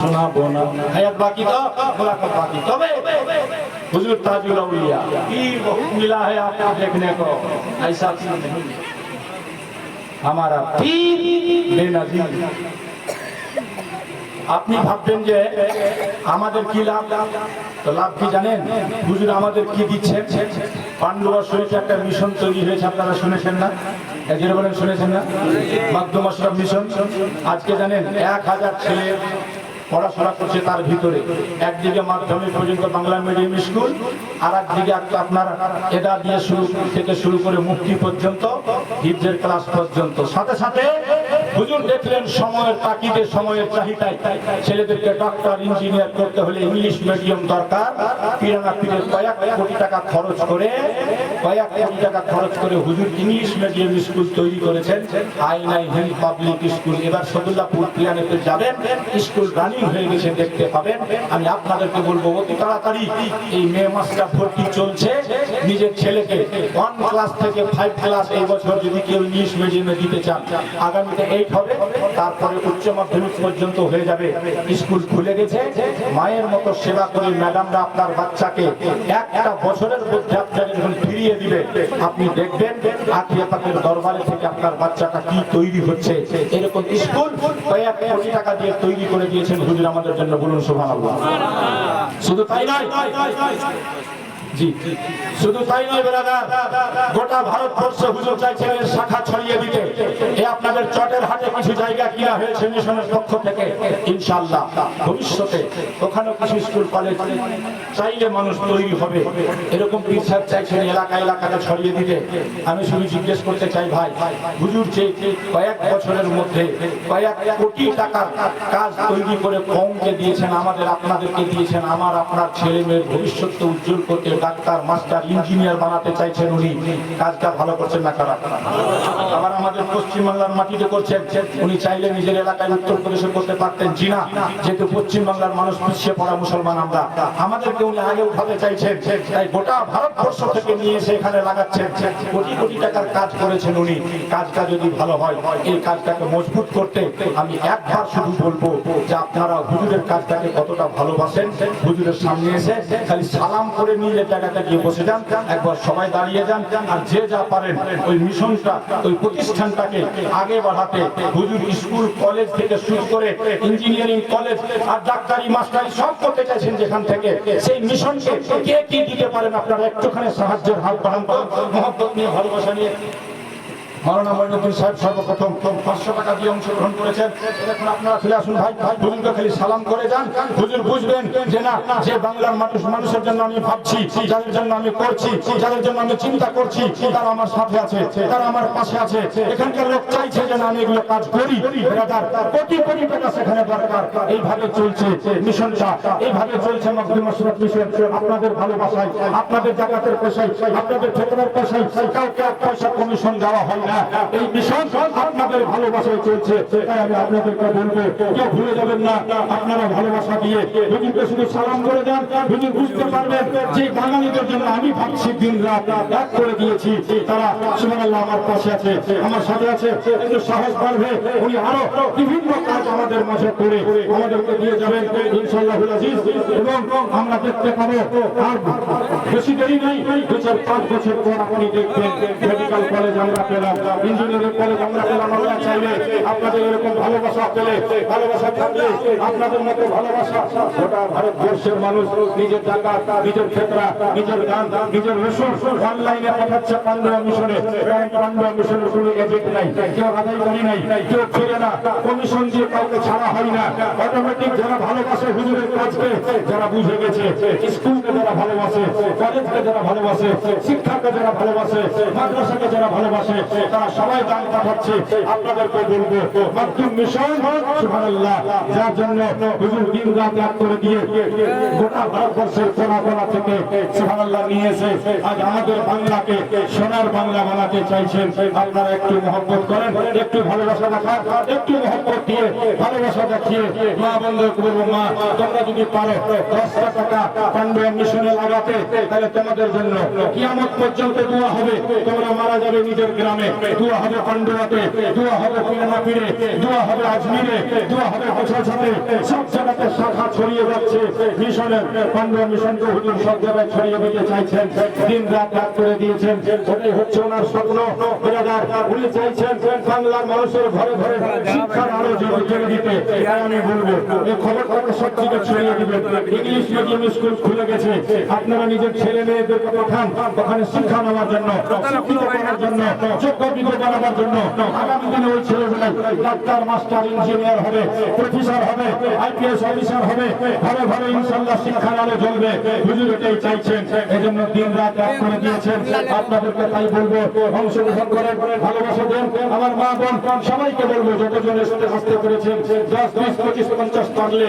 শোনাবো না হায়াত বাকি তো मुलाकात बाकी तबे हुजूर ताजुल औलिया की बहुत मिला है आपको देखने को ऐसा चीज नहीं हमारा पीर बेनजीर আপনি ভাববেন যে আমাদের কি লাভ তো লাভ কি জানেন হুজুর আমাদের কি দিচ্ছেন পান্ডুয়া শরীফে একটা মিশন তৈরি হয়েছে আপনারা শুনেছেন না একজন বলেন শুনেছেন না মাধ্যম আশরাফ মিশন আজকে জানেন এক হাজার ছেলে পড়াশোনা করছে তার ভিতরে। একদিকে মাধ্যমিক পর্যন্ত বাংলা মিডিয়াম স্কুল আর একদিকে আপনার এটা দিয়ে শুরু থেকে শুরু করে মুক্তি পর্যন্ত হিফজের ক্লাস পর্যন্ত। সাথে সাথে হুজুর দেখলেন সময়ের তাকিদে, সময়ের চাহিদায়। ছেলেদেরকে ডক্টর ইঞ্জিনিয়ার করতে হলে ইংলিশ মিডিয়াম দরকার। কয়েক কোটি টাকা খরচ করে কয়েক কোটি টাকা খরচ করে হুজুর ইংলিশ মিডিয়াম স্কুল তৈরি করেছেন। Ainai Hind public school. এবার সদুল্লাপুর পিরানেতে যাবেন। স্কুল রানিং হয়ে গেছে, দেখতে পাবেন। আমি আপনাদেরকে বলব, অতি তাড়াতাড়ি এই মে মাসটা ভর্তি চলছে। নিজের ছেলেকে ওয়ান ক্লাস থেকে ফাইভ ক্লাস এই বছর যদি কেউ ইংলিশ মিডিয়ামে দিতে চান, আগামীতে এইট হবে। তারপরে উচ্চ মাধ্যমিক পর্যন্ত হয়ে যাবে। স্কুল খুলে গেছে। মায়ের মতো সেবা করে ম্যাডামরা আপনার বাচ্চাকে একটা বছরের মধ্যে আপনাকে যখন ফিরিয়ে দিবে, আপনি দেখবেন আত্মীয় দরবারে থেকে আপনার বাচ্চাটা কি তৈরি হচ্ছে। এরকম স্কুল কয়েক কোটি টাকা দিয়ে তৈরি করে দিয়েছেন হুজুর আমাদের জন্য বলুন, সুবহানাল্লাহ। শুধু তাই নয় শুধু তাই নয় বেরাদার গোটা ভারতবর্ষে হুজুর চাইছেন এর শাখা ছড়িয়ে দিতে। এ আপনাদের চটের হাটে কিছু জায়গা কিনা হয়েছে মিশনের পক্ষ থেকে? ইনশাআল্লাহ। ভবিষ্যতে ওখানেও কিছু স্কুল, কলেজ চাইলে মানুষ তৈরি হবে। এরকম পীর সাহেব চাইছেন এলাকা, এলাকাতে ছড়িয়ে দিতে। আমি শুধু জিজ্ঞেস করতে চাই, ভাই, হুজুর যে কয়েক বছরের মধ্যে কয়েক কোটি টাকার কাজ তৈরি করে কমকে দিয়েছেন, আমাদের আপনাদেরকে দিয়েছেন, আমার আপনার ছেলে মেয়ের ভবিষ্যৎকে উজ্জ্বল করতে ডাক্তার, মাস্টার, ইঞ্জিনিয়ার বানাতে চাইছেন উনি। কাজটা ভালো করছেন না খারাপ। আবার আমাদের পশ্চিমবাংলার মাটিতে করছেন। উনি চাইলে নিজের এলাকায় উত্তরপ্রদেশে করতে পারতেন। জি না, যেহেতু পশ্চিমবাংলার মানুষ পিছিয়ে পড়া মুসলমান আমরা। আমাদেরকে উনি আগে উঠাতে চাইছেন, তাই গোটা ভারতবর্ষ থেকে নিয়ে এসে এখানে লাগাচ্ছেন। কোটি কোটি টাকার কাজ করেছেন উনি। কাজটা যদি ভালো হয়, এই কাজটাকে মজবুত করতে আমি একবার শুধু বলব যে আপনারা হুজুরের কাজটাকে কতটা ভালোবাসেন, হুজুরের সামনে এসে খালি সালাম করে নিয়ে জায়গাটা গিয়ে বসে যান, একবার সবাই দাঁড়িয়ে যান, আর যে যা পারেন ওই মিশনটা, ওই প্রতিষ্ঠানটাকে আগে বাড়াতে, হুজুর স্কুল, কলেজ থেকে শুরু করে ইঞ্জিনিয়ারিং কলেজ আর ডাক্তারি, মাস্টারি, সব করতে চাইছেন যেখান থেকে, সেই মিশনকে কে কি দিতে পারেন? আপনারা একটুখানি সাহায্যের হাত বাড়ান মহব্বত নিয়ে, ভালোবাসা নিয়ে। বুঝবেন যে না বাংলার মানুষ মানুষের জন্য আমি ভাবছি যাদের জন্য আমি করছি যাদের জন্য আমি পাশে আছে এখানকার লোক চাইছে আমি এগুলো কাজ করি সেখানে এইভাবে চলছে মিশনটা এইভাবে চলছে আপনাদের ভালোবাসায়, আপনাদের জাকাতের পয়সায় আপনাদের এক পয়সা কমিশন দেওয়া হয় এই মিশন আপনাদের ভালোবাসায় চলছে। তাই আমি আপনাদেরকে বলব, কেউ ভুলে যাবেন না, আপনারা ভালোবাসা দিয়ে হুজুরকে শুধু সালাম করে দেন, হুজুর বুঝতে পারবেন যে বাঙালিদের জন্য আমি ভাবছি দিন রাত এক করে দিয়েছি। তারা, সুবহানাল্লাহ, আমার পাশে আছে, আমার সাথে আছে। একটু সাহস বাড়বে, উনি আরও বিভিন্ন কাজ আমাদের মাঝে করে আমাদেরকে দিয়ে যাবেন ইনশাআল্লাহ আজিজ। এবং আমরা দেখতে পাবো, আর বেশি দেরি নাই, দু চার পাঁচ বছর পর আপনি দেখবেন মেডিকেল কলেজ আমরা পেলাম। কেউ আদায়কারী না কমিশন দিয়ে কাউকে ছাড়া হয় না। অটোমেটিক যারা ভালোবাসে হুজুরের কাজকে, যারা বুঝে গেছে, স্কুলকে যারা ভালোবাসে কলেজকে যারা ভালোবাসে, শিক্ষাকে যারা ভালোবাসে, মাদ্রাসাকে যারা ভালোবাসে তারা সবাই দান পাঠাচ্ছে আপনাদেরকে বলব মাধ্যম মিশন যার জন্য হুজুর দিন রাত করে দিয়ে গোটা ভারতবর্ষের কোনা কোনা থেকে সুবহানাল্লাহ নিয়ে এসে আজ আমাদের বাংলাকে, সোনার বাংলা বানাতে চাইছেন। আপনারা একটু মহব্বত করেন, একটু ভালোবাসা দেখান, একটু মহব্বত দিয়ে ভালোবাসা দেখিয়ে মা বন্ধুকে বলব, মা, তোমরা যদি পারো দশটা টাকা পান্ডব মিশনে লাগাতে, তাহলে তোমাদের জন্য কিয়ামত পর্যন্ত দোয়া হবে। তোমরা মারা যাবে নিজের গ্রামে। দোয়া হবে পান্ডুয়াতে দোয়া হবে দোয়া হবে আজমিরে, দোয়া হবে সব জায়গাতে শাখা ছড়িয়ে যাচ্ছে। মিশনের মিশনকে হুজুর সব জায়গায় ছড়িয়ে দিতে চাইছেন। দিন রাত রাত করে দিয়েছেন। হচ্ছে ওনার স্বপ্ন। উনি চাইছেন বাংলার মানুষের ঘরে ঘরে শিক্ষার আলো দিতে। আমি বলব। এই সব ছড়িয়ে দিবেন ইংলিশ মিডিয়াম স্কুল খুলে গেছে। আপনারা নিজের ছেলে মেয়েদেরকে পাঠান। ওখানে শিক্ষা নেওয়ার জন্য, শিক্ষিত করার জন্য, যোগ্য বিজ্ঞ বানাবার জন্য আগামী দিনে ওই ডাক্তার, মাস্টার, ইঞ্জিনিয়ার হবে হবে, আইপিএস অফিসার হবে, ঘরে ঘরে ইনশাল্লাহ শিক্ষার আলো জ্বলবে হুজুর এটাই চাইছেন, এজন্য দিন রাত এক করে দিয়েছেন। আপনাদেরকে তাই বলব, অংশগ্রহণ করেন, ভালোবাসা দেন। আমার মা বোন, সবাইকে বলব, যতজন এসে আসতে করেছেন। দশ, বিশ, পঁচিশ, পঞ্চাশ পারলে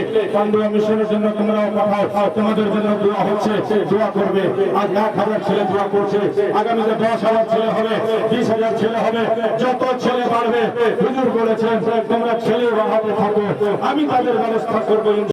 মিশনের জন্য তোমরাও পাঠাও, তোমাদের জন্য দোয়া হচ্ছে, দোয়া করবে। আজ এক হাজার ছেলে দোয়া করছে। আগামীতে দশ হাজার ছেলে হবে, বিশ হাজার ছেলে হবে। যত ছেলে বাড়বে হুজুর বলেছেন তোমরা ছেলে বাড়াতে থাকো। আমি তাদের ব্যবস্থা করব